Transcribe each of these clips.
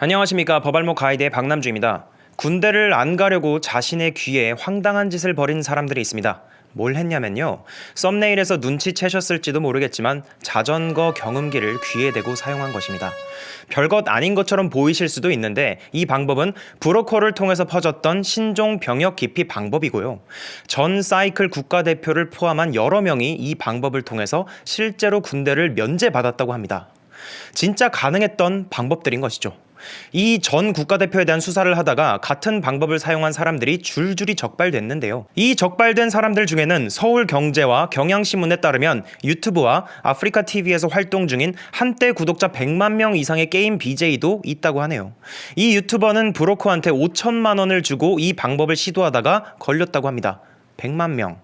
안녕하십니까 법알목 가이드의 박남주입니다. 군대를 안 가려고 자신의 귀에 황당한 짓을 벌인 사람들이 있습니다. 뭘 했냐면요. 썸네일에서 눈치채셨을지도 모르겠지만 자전거 경음기를 귀에 대고 사용한 것입니다. 별것 아닌 것처럼 보이실 수도 있는데 이 방법은 브로커를 통해서 퍼졌던 신종 병역 기피 방법이고요. 전 사이클 국가대표를 포함한 여러 명이 이 방법을 통해서 실제로 군대를 면제받았다고 합니다. 진짜 가능했던 방법들인 것이죠. 이 전 국가대표에 대한 수사를 하다가 같은 방법을 사용한 사람들이 줄줄이 적발됐는데요. 이 적발된 사람들 중에는 서울경제와 경향신문에 따르면 유튜브와 아프리카 TV에서 활동 중인 한때 구독자 100만 명 이상의 게임 BJ도 있다고 하네요. 이 유튜버는 브로커한테 5천만 원을 주고 이 방법을 시도하다가 걸렸다고 합니다. 100만 명.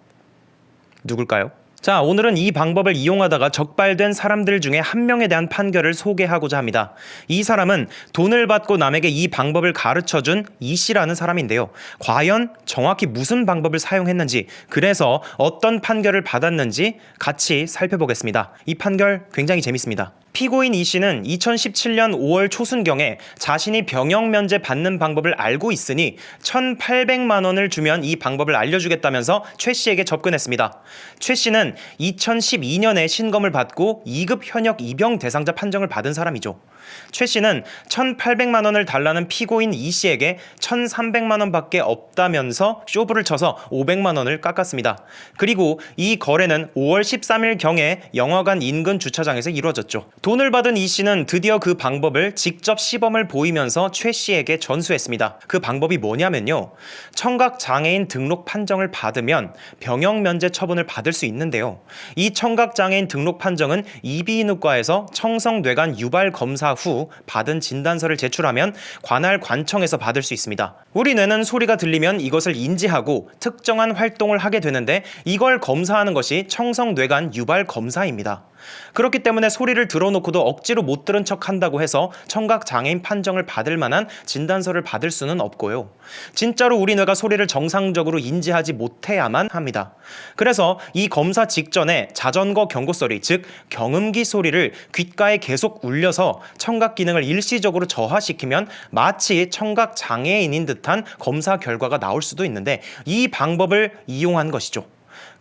누굴까요? 자, 오늘은 이 방법을 이용하다가 적발된 사람들 중에 한 명에 대한 판결을 소개하고자 합니다. 이 사람은 돈을 받고 남에게 이 방법을 가르쳐 준 이 씨라는 사람인데요. 과연 정확히 무슨 방법을 사용했는지, 그래서 어떤 판결을 받았는지 같이 살펴보겠습니다. 이 판결 굉장히 재밌습니다. 피고인 이 씨는 2017년 5월 초순경에 자신이 병역 면제 받는 방법을 알고 있으니 1,800만 원을 주면 이 방법을 알려주겠다면서 최 씨에게 접근했습니다. 최 씨는 2012년에 신검을 받고 2급 현역 입영 대상자 판정을 받은 사람이죠. 최 씨는 1,800만 원을 달라는 피고인 이 씨에게 1,300만 원밖에 없다면서 쇼부를 쳐서 500만 원을 깎았습니다. 그리고 이 거래는 5월 13일 경에 영화관 인근 주차장에서 이루어졌죠. 돈을 받은 이 씨는 드디어 그 방법을 직접 시범을 보이면서 최 씨에게 전수했습니다. 그 방법이 뭐냐면요. 청각 장애인 등록 판정을 받으면 병역 면제 처분을 받을 수 있는데요. 이 청각 장애인 등록 판정은 이비인후과에서 청성 뇌관 유발 검사 후 받은 진단서를 제출하면 관할 관청에서 받을 수 있습니다. 우리 뇌는 소리가 들리면 이것을 인지하고 특정한 활동을 하게 되는데 이걸 검사하는 것이 청성 뇌관 유발 검사입니다. 그렇기 때문에 소리를 들어놓고도 억지로 못 들은 척 한다고 해서 청각 장애인 판정을 받을 만한 진단서를 받을 수는 없고요. 진짜로 우리 뇌가 소리를 정상적으로 인지하지 못해야만 합니다. 그래서 이 검사 직전에 자전거 경고 소리, 즉 경음기 소리를 귓가에 계속 울려서 청각 기능을 일시적으로 저하시키면 마치 청각 장애인인 듯한 검사 결과가 나올 수도 있는데 이 방법을 이용한 것이죠.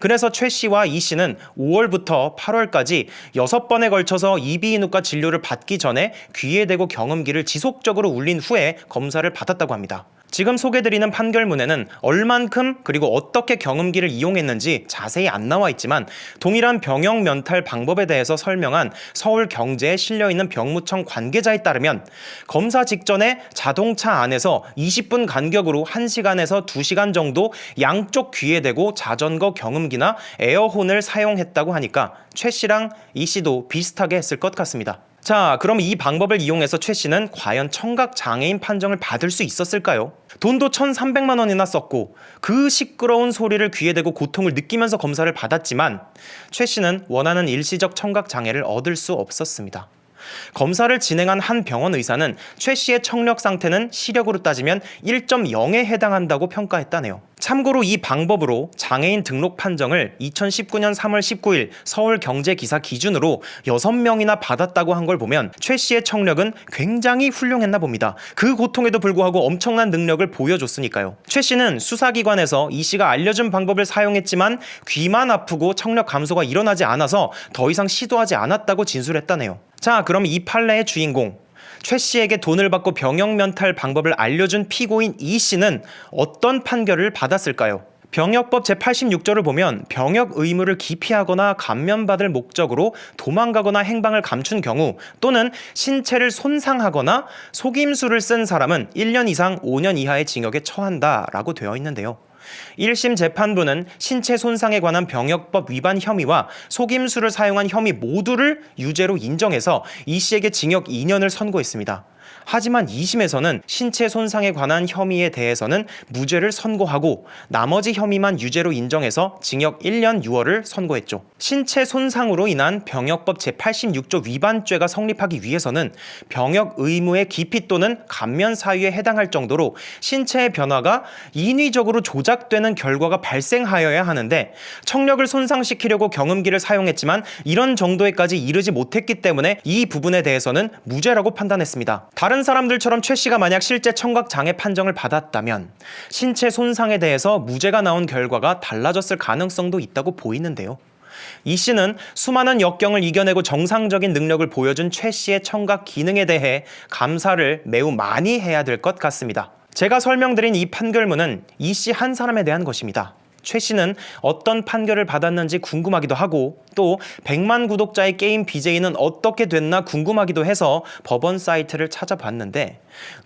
그래서 최 씨와 이 씨는 5월부터 8월까지 6번에 걸쳐서 이비인후과 진료를 받기 전에 귀에 대고 경음기를 지속적으로 울린 후에 검사를 받았다고 합니다. 지금 소개드리는 판결문에는 얼만큼 그리고 어떻게 경음기를 이용했는지 자세히 안 나와 있지만 동일한 병역 면탈 방법에 대해서 설명한 서울 경제에 실려 있는 병무청 관계자에 따르면 검사 직전에 자동차 안에서 20분 간격으로 1시간에서 2시간 정도 양쪽 귀에 대고 자전거 경음기나 에어혼을 사용했다고 하니까 최 씨랑 이 씨도 비슷하게 했을 것 같습니다. 자, 그럼 이 방법을 이용해서 최 씨는 과연 청각 장애인 판정을 받을 수 있었을까요? 돈도 1,300만 원이나 썼고 그 시끄러운 소리를 귀에 대고 고통을 느끼면서 검사를 받았지만 최 씨는 원하는 일시적 청각 장애를 얻을 수 없었습니다. 검사를 진행한 한 병원 의사는 최 씨의 청력 상태는 시력으로 따지면 1.0에 해당한다고 평가했다네요. 참고로 이 방법으로 장애인 등록 판정을 2019년 3월 19일 서울 경제 기사 기준으로 6명이나 받았다고 한 걸 보면 최 씨의 청력은 굉장히 훌륭했나 봅니다. 그 고통에도 불구하고 엄청난 능력을 보여줬으니까요. 최 씨는 수사기관에서 이 씨가 알려준 방법을 사용했지만 귀만 아프고 청력 감소가 일어나지 않아서 더 이상 시도하지 않았다고 진술했다네요. 자, 그럼 이 판례의 주인공 최 씨에게 돈을 받고 병역 면탈 방법을 알려준 피고인 이 씨는 어떤 판결을 받았을까요? 병역법 제86조를 보면 병역 의무를 기피하거나 감면받을 목적으로 도망가거나 행방을 감춘 경우 또는 신체를 손상하거나 속임수를 쓴 사람은 1년 이상 5년 이하의 징역에 처한다라고 되어 있는데요. 1심 재판부는 신체 손상에 관한 병역법 위반 혐의와 속임수를 사용한 혐의 모두를 유죄로 인정해서 이 씨에게 징역 2년을 선고했습니다. 하지만 2심에서는 신체 손상에 관한 혐의에 대해서는 무죄를 선고하고 나머지 혐의만 유죄로 인정해서 징역 1년 6월을 선고했죠. 신체 손상으로 인한 병역법 제86조 위반죄가 성립하기 위해서는 병역 의무의 기피 또는 감면 사유에 해당할 정도로 신체의 변화가 인위적으로 조작되는 결과가 발생하여야 하는데 청력을 손상시키려고 경음기를 사용했지만 이런 정도에까지 이르지 못했기 때문에 이 부분에 대해서는 무죄라고 판단했습니다. 다른 다른 사람들처럼 최 씨가 만약 실제 청각 장애 판정을 받았다면 신체 손상에 대해서 무죄가 나온 결과가 달라졌을 가능성도 있다고 보이는데요. 이 씨는 수많은 역경을 이겨내고 정상적인 능력을 보여준 최 씨의 청각 기능에 대해 감사를 매우 많이 해야 될 것 같습니다. 제가 설명드린 이 판결문은 이 씨 한 사람에 대한 것입니다. 최 씨는 어떤 판결을 받았는지 궁금하기도 하고 또 100만 구독자의 게임 BJ는 어떻게 됐나 궁금하기도 해서 법원 사이트를 찾아봤는데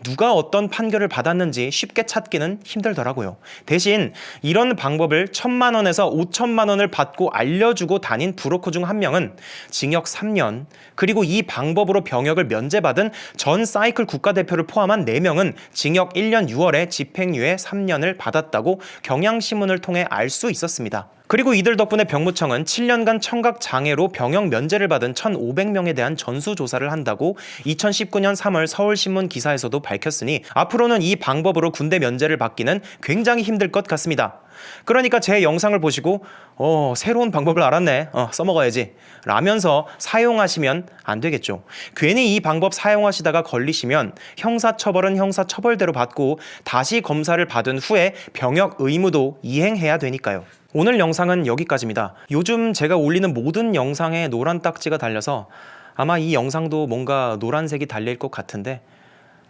누가 어떤 판결을 받았는지 쉽게 찾기는 힘들더라고요. 대신 이런 방법을 천만 원에서 5천만 원을 받고 알려주고 다닌 브로커 중 한 명은 징역 3년 그리고 이 방법으로 병역을 면제받은 전 사이클 국가대표를 포함한 4명은 징역 1년 6월에 집행유예 3년을 받았다고 경향신문을 통해 알 수 있었습니다. 그리고 이들 덕분에 병무청은 7년간 청각 장애로 병역 면제를 받은 1,500명에 대한 전수 조사를 한다고 2019년 3월 서울신문 기사에서도 밝혔으니 앞으로는 이 방법으로 군대 면제를 받기는 굉장히 힘들 것 같습니다. 그러니까 제 영상을 보시고 어 새로운 방법을 알았네. 어 써먹어야지. 라면서 사용하시면 안 되겠죠. 괜히 이 방법 사용하시다가 걸리시면 형사처벌은 형사처벌대로 받고 다시 검사를 받은 후에 병역 의무도 이행해야 되니까요. 오늘 영상은 여기까지입니다. 요즘 제가 올리는 모든 영상에 노란 딱지가 달려서 아마 이 영상도 뭔가 노란색이 달릴 것 같은데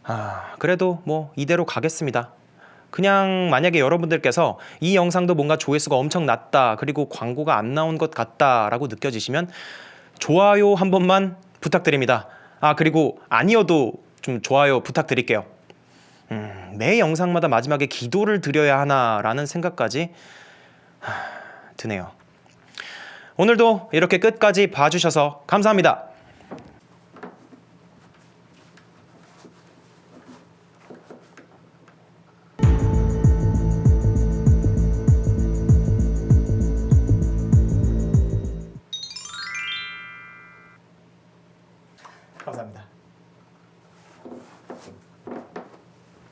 아 그래도 뭐 이대로 가겠습니다 그냥 만약에 여러분들께서 이 영상도 뭔가 조회수가 엄청 낮다 그리고 광고가 안 나온 것 같다라고 느껴지시면 좋아요 한 번만 부탁드립니다. 아 그리고 아니어도 좀 좋아요 부탁드릴게요. 음, 매 영상마다 마지막에 기도를 드려야 하나라는 생각까지 하, 드네요. 오늘도 이렇게 끝까지 봐주셔서 감사합니다.